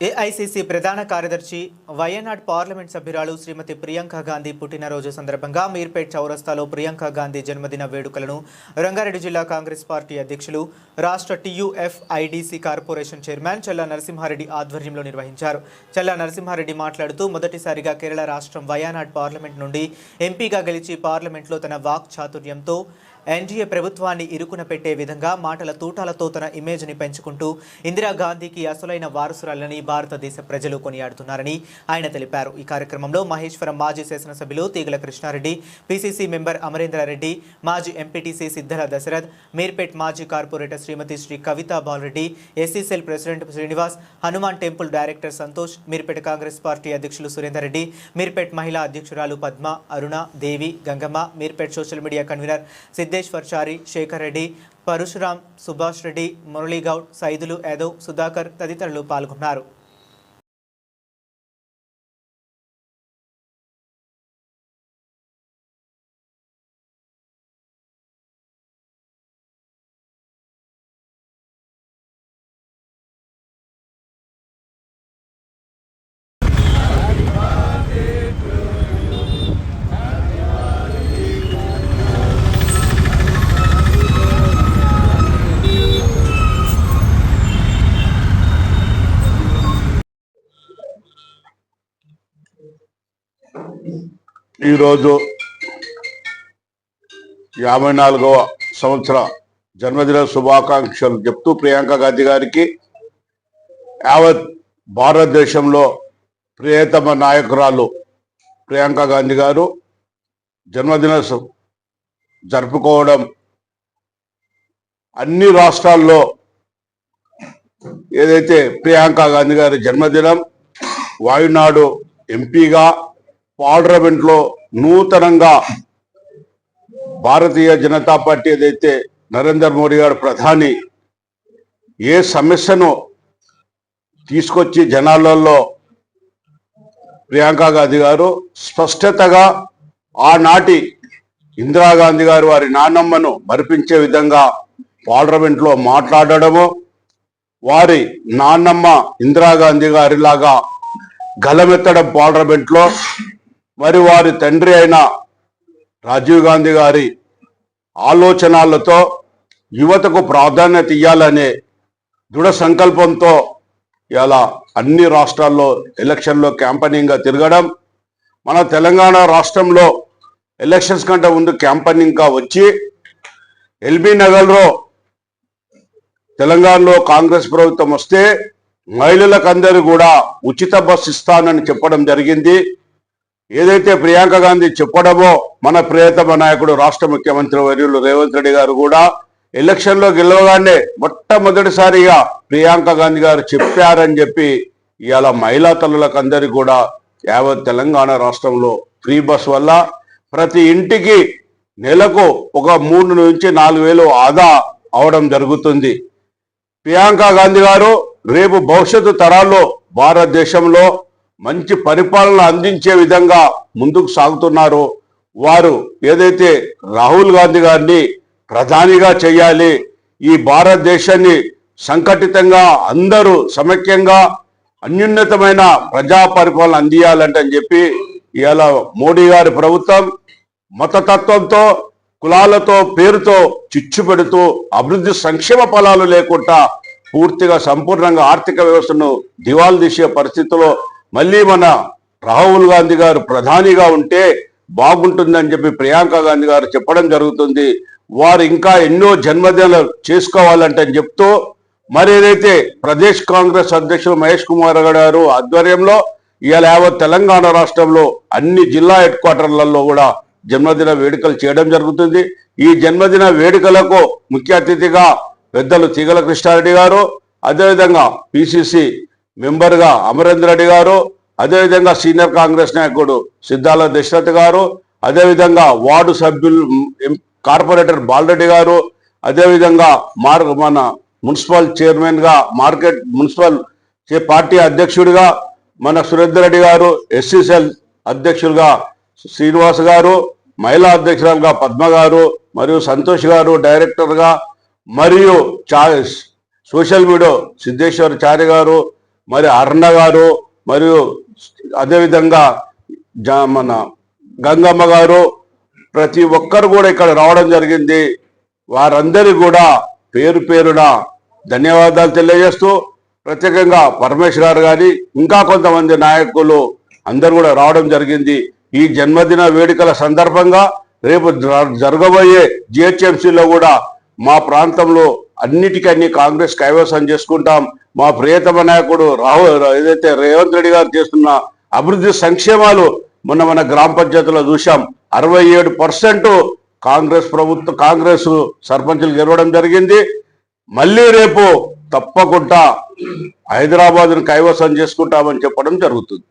AICC ప్రధాన కార్యదర్శి Wayanad parliament సభ్యురాలు శ్రీమతి ప్రియాంక గాంధీ పుట్టినరోజు సందర్భంగా మీర్పేట్ చౌరస్తాలో ప్రియాంక గాంధీ జన్మదిన వేడుకలను రంగారెడ్డి జిల్లా కాంగ్రెస్ పార్టీ అధ్యక్షులు రాష్ట్ర TUF IDC corporation chairman Challa Narasimhareddy ఆధ్వర్యంలో నిర్వహించారు. చల్లా నరసింహారెడ్డి మాట్లాడుతూ మొదటిసారిగా కేరళ రాష్ట్రం వయనాడ్ పార్లమెంట్ నుండి ఎంపీగా గెలిచి పార్లమెంట్లో తన వాక్ చాతుర్యంతో ఎన్డీఏ ప్రభుత్వాన్ని ఇరుకున పెట్టే విధంగా మాటల తూటాలతో తన ఇమేజ్ని పెంచుకుంటూ ఇందిరాగాంధీకి అసలైన వారసురాలని భారతదేశ ప్రజలు కొనియాడుతున్నారని ఆయన తెలిపారు. ఈ కార్యక్రమంలో మహేశ్వరం మాజీ శాసనసభ్యులు తీగల కృష్ణారెడ్డి పిసిసి మెంబర్ అమరేంద్రారెడ్డి మాజీ ఎంపీటీసీ సిద్ధల దశరథ్ మీర్పేట్ మాజీ corporator Srimati Sri Kavitha Balareddy SC cell president Srinivas Hanuman temple director Santosh Meerpet Congress party అధ్యక్షులు సురేందర్ రెడ్డి మీర్పేట్ మహిళా అధ్యక్షురాలు Padma Aruna Devi Gangamma Meerpet social media convener Siddha Chari Shekar Reddy Parashuram Subhash Reddy Murali Goud Saidulu Yadav Sudhakar తదితరులు పాల్గొన్నారు. ఈరోజు యాభై నాలుగవ సంవత్సర జన్మదిన శుభాకాంక్షలు చెప్తూ ప్రియాంక గాంధీ గారికి యావత్ భారతదేశంలో ప్రియతమ నాయకురాలు ప్రియాంక గాంధీ గారు జన్మదిన సు- జరుపుకోవడం అన్ని రాష్ట్రాల్లో ఏదైతే ప్రియాంక గాంధీ గారి జన్మదినం వాయునాడు ఎంపీగా పార్లమెంట్లో నూతనంగా భారతీయ జనతా పార్టీ ఏదైతే నరేంద్ర మోడీ గారు ప్రధాని ఏ సమస్యను తీసుకొచ్చి జనాలలో ప్రియాంక గాంధీ గారు స్పష్టతగా ఆనాటి ఇందిరాగాంధీ గారు వారి నాన్నమ్మను మరిపించే విధంగా పార్లమెంట్లో మాట్లాడడము వారి నాన్నమ్మ ఇందిరాగాంధీ గారిలాగా గలమెత్తడం పార్లమెంట్లో మరి వారి తండ్రి అయిన రాజీవ్ గాంధీ గారి ఆలోచనలతో యువతకు ప్రాధాన్యత ఇవ్వాలనే దృఢ సంకల్పంతో ఇలా అన్ని రాష్ట్రాల్లో ఎలక్షన్లో క్యాంపనింగ్గా తిరగడం మన తెలంగాణ రాష్ట్రంలో ఎలక్షన్స్ కంటే ముందు క్యాంపనింగ్గా వచ్చి ఎల్బీ నగర్లో తెలంగాణలో కాంగ్రెస్ ప్రభుత్వం వస్తే మహిళలకందరూ కూడా ఉచిత బస్సు ఇస్తానని చెప్పడం జరిగింది. ఏదైతే ప్రియాంక గాంధీ చెప్పడమో మన ప్రియతమ నాయకుడు రాష్ట్ర ముఖ్యమంత్రి వర్యులు రేవంత్ రెడ్డి గారు కూడా ఎలక్షన్లో గెలవగానే మొట్టమొదటిసారిగా ప్రియాంక గాంధీ గారు చెప్పారని చెప్పి ఇవాళ మహిళా తల్లులకు అందరికీ కూడా యావత్ తెలంగాణ రాష్ట్రంలో ఫ్రీ బస్ వల్ల ప్రతి ఇంటికి నెలకు ఒక మూడు నుంచి నాలుగు వేలు ఆదా అవడం జరుగుతుంది. ప్రియాంక గాంధీ గారు రేపు భవిష్యత్తు తరాల్లో భారతదేశంలో మంచి పరిపాలన అందించే విధంగా ముందుకు సాగుతున్నారు. వారు ఏదైతే రాహుల్ గాంధీ గారిని ప్రధానిగా చేయాలి ఈ భారతదేశాన్ని సంఘటితంగా అందరూ సమైక్యంగా అన్యున్నతమైన ప్రజా పరిపాలన అందియాలంటే అని చెప్పి ఇవాళ మోడీ గారి ప్రభుత్వం మతతత్వంతో కులాలతో పేరుతో చిచ్చు పెడుతూ అభివృద్ధి సంక్షేమ ఫలాలు లేకుండా పూర్తిగా సంపూర్ణంగా ఆర్థిక వ్యవస్థను దివాలు తీసే పరిస్థితిలో మళ్ళీ మన రాహుల్ గాంధీ గారు ప్రధానిగా ఉంటే బాగుంటుందని చెప్పి ప్రియాంక గాంధీ గారు చెప్పడం జరుగుతుంది. వారు ఇంకా ఎన్నో జన్మదినాలు చేసుకోవాలంటే అని చెప్తూ మరి ఏదైతే ప్రదేశ్ కాంగ్రెస్ అధ్యక్షులు మహేష్ కుమార్ గారు ఆధ్వర్యంలో ఇవాళ యావత్ తెలంగాణ రాష్ట్రంలో అన్ని జిల్లా హెడ్ క్వార్టర్లలో కూడా జన్మదిన వేడుకలు చేయడం జరుగుతుంది. ఈ జన్మదిన వేడుకలకు ముఖ్య అతిథిగా పెద్దలు తీగల కృష్ణారెడ్డి గారు అదేవిధంగా పిసిసి మెంబర్గా అమరేంద్ర రెడ్డి గారు అదేవిధంగా సీనియర్ కాంగ్రెస్ నాయకుడు సిద్ధాల దశరథ్ గారు అదేవిధంగా వార్డు సభ్యులు కార్పొరేటర్ బాలరెడ్డి గారు అదేవిధంగా మార్ మన మున్సిపల్ చైర్మన్గా మార్కెట్ మున్సిపల్ పార్టీ అధ్యక్షుడిగా మన సురేందర్ రెడ్డి గారు ఎస్సీసెల్ అధ్యక్షులుగా శ్రీనివాస్ గారు మహిళా అధ్యక్షురాలుగా పద్మ గారు మరియు సంతోష్ గారు డైరెక్టర్గా మరియు చా సోషల్ మీడియా సిద్ధేశ్వర్ చారి గారు మరి అర్ణ గారు మరియు అదేవిధంగా మన గంగమ్మ గారు ప్రతి ఒక్కరు కూడా ఇక్కడ రావడం జరిగింది. వారందరి కూడా పేరు పేరున ధన్యవాదాలు తెలియజేస్తూ ప్రత్యేకంగా పరమేశ్వర్ గారి ఇంకా కొంతమంది నాయకులు అందరు కూడా రావడం జరిగింది. ఈ జన్మదిన వేడుకల సందర్భంగా రేపు జ- జరగబోయే జిహెచ్ఎంసీలో కూడా మా ప్రాంతంలో అన్నిటికన్నీ కాంగ్రెస్ కైవసం చేసుకుంటాం. మా ప్రియతమ నాయకుడు రాహుల్ ఏదైతే రేవంత్ రెడ్డి గారు చేస్తున్న అభివృద్ధి సంక్షేమాలు మొన్న మన గ్రామ పంచాయతీలో చూశాం. అరవై ఏడు పర్సెంట్ కాంగ్రెస్ ప్రభుత్వ కాంగ్రెస్ సర్పంచులు గెలవడం జరిగింది. మళ్ళీ రేపు తప్పకుండా హైదరాబాద్ను కైవసం చేసుకుంటామని చెప్పడం జరుగుతుంది.